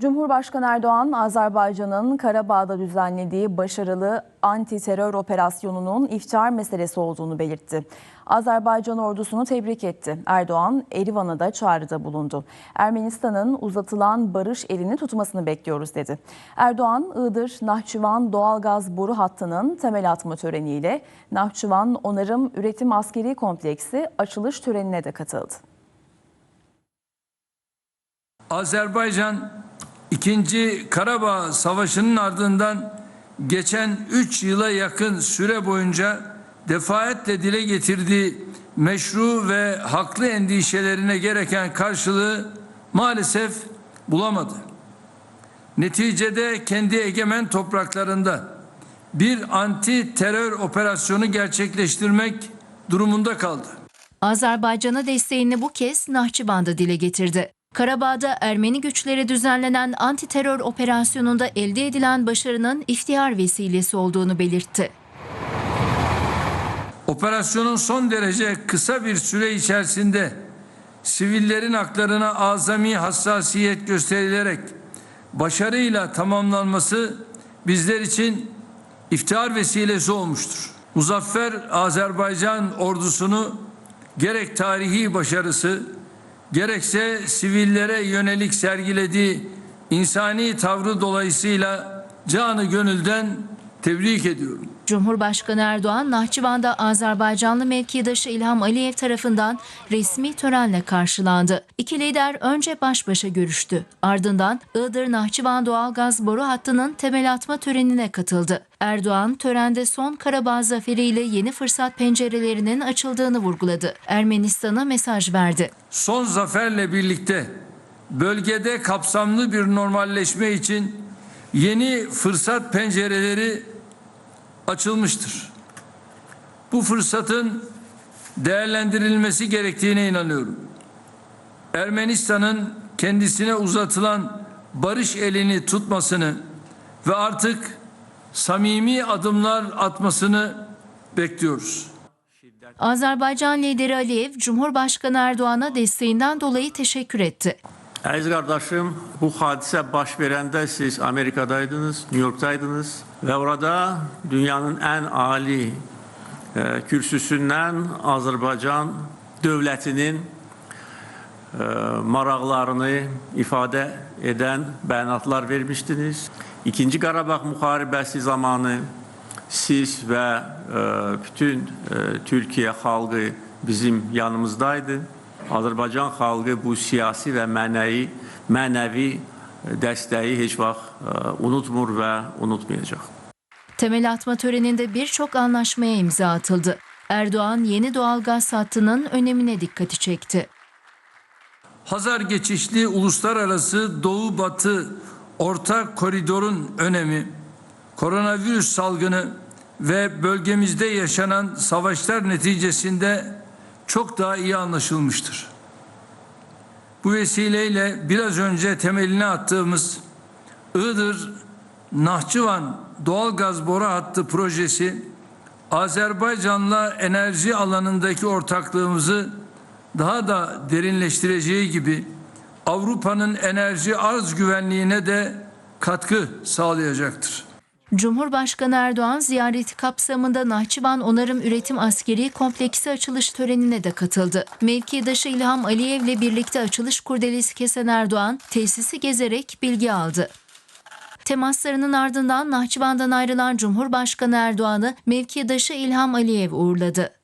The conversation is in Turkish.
Cumhurbaşkanı Erdoğan, Azerbaycan'ın Karabağ'da düzenlediği başarılı anti-terör operasyonunun iftihar meselesi olduğunu belirtti. Azerbaycan ordusunu tebrik etti. Erdoğan, Erivan'a da çağrıda bulundu. Ermenistan'ın uzatılan barış elini tutmasını bekliyoruz dedi. Erdoğan, Iğdır Nahçıvan doğalgaz boru hattının temel atma töreniyle Nahçıvan Onarım Üretim Askeri Kompleksi açılış törenine de katıldı. Azerbaycan 2. Karabağ Savaşı'nın ardından geçen 3 yıla yakın süre boyunca defaatle dile getirdiği meşru ve haklı endişelerine gereken karşılığı maalesef bulamadı. Neticede kendi egemen topraklarında bir anti terör operasyonu gerçekleştirmek durumunda kaldı. Azerbaycan'a desteğini bu kez Nahçıvan'da dile getirdi. Karabağ'da Ermeni güçlere düzenlenen anti-terör operasyonunda elde edilen başarının iftihar vesilesi olduğunu belirtti. Operasyonun son derece kısa bir süre içerisinde sivillerin haklarına azami hassasiyet gösterilerek başarıyla tamamlanması bizler için iftihar vesilesi olmuştur. Muzaffer Azerbaycan ordusunu gerek tarihi başarısı gerekse sivillere yönelik sergilediği insani tavrı dolayısıyla canı gönülden tebrik ediyorum. Cumhurbaşkanı Erdoğan, Nahçıvan'da Azerbaycanlı mevkidaşı İlham Aliyev tarafından resmi törenle karşılandı. İki lider önce baş başa görüştü. Ardından Iğdır-Nahçıvan doğalgaz boru hattının temel atma törenine katıldı. Erdoğan, törende son Karabağ zaferiyle yeni fırsat pencerelerinin açıldığını vurguladı. Ermenistan'a mesaj verdi. Son zaferle birlikte bölgede kapsamlı bir normalleşme için yeni fırsat pencereleri açılmıştır. Bu fırsatın değerlendirilmesi gerektiğine inanıyorum. Ermenistan'ın kendisine uzatılan barış elini tutmasını ve artık samimi adımlar atmasını bekliyoruz. Azerbaycan lideri Aliyev, Cumhurbaşkanı Erdoğan'a desteğinden dolayı teşekkür etti. Əziz qardaşım, bu hadisə baş verəndə siz Amerikadaydınız, New Yorkdaydınız və orada dünyanın ən ali e, kürsüsündən Azərbaycan dövlətinin e, maraqlarını ifadə edən bəyanatlar vermişdiniz. İkinci Qarabağ müharibəsi zamanı siz və e, bütün Türkiyə xalqı bizim yanımızdaydı. Azərbaycan xalqı bu siyasi və mənəvi, mənəvi dəstəyi heç vaxt e, unutmur və unutmayacaq. Temel atma töreninde birçok anlaşmaya imza atıldı. Erdoğan yeni doğalgaz hattının önemine dikkati çekti. Hazar geçişli uluslararası doğu batı orta koridorun önemi, koronavirüs salgını ve bölgemizde yaşanan savaşlar neticesinde çok daha iyi anlaşılmıştır. Bu vesileyle biraz önce temelini attığımız Iğdır Nahçıvan doğalgaz boru hattı projesi Azerbaycan'la enerji alanındaki ortaklığımızı daha da derinleştireceği gibi Avrupa'nın enerji arz güvenliğine de katkı sağlayacaktır. Cumhurbaşkanı Erdoğan ziyareti kapsamında Nahçıvan Onarım Üretim Askeri Kompleksi açılış törenine de katıldı. Mevkidaşı İlham Aliyev'le birlikte açılış kurdelesi kesen Erdoğan tesisi gezerek bilgi aldı. Temaslarının ardından Nahçıvan'dan ayrılan Cumhurbaşkanı Erdoğan'ı mevkidaşı İlham Aliyev uğurladı.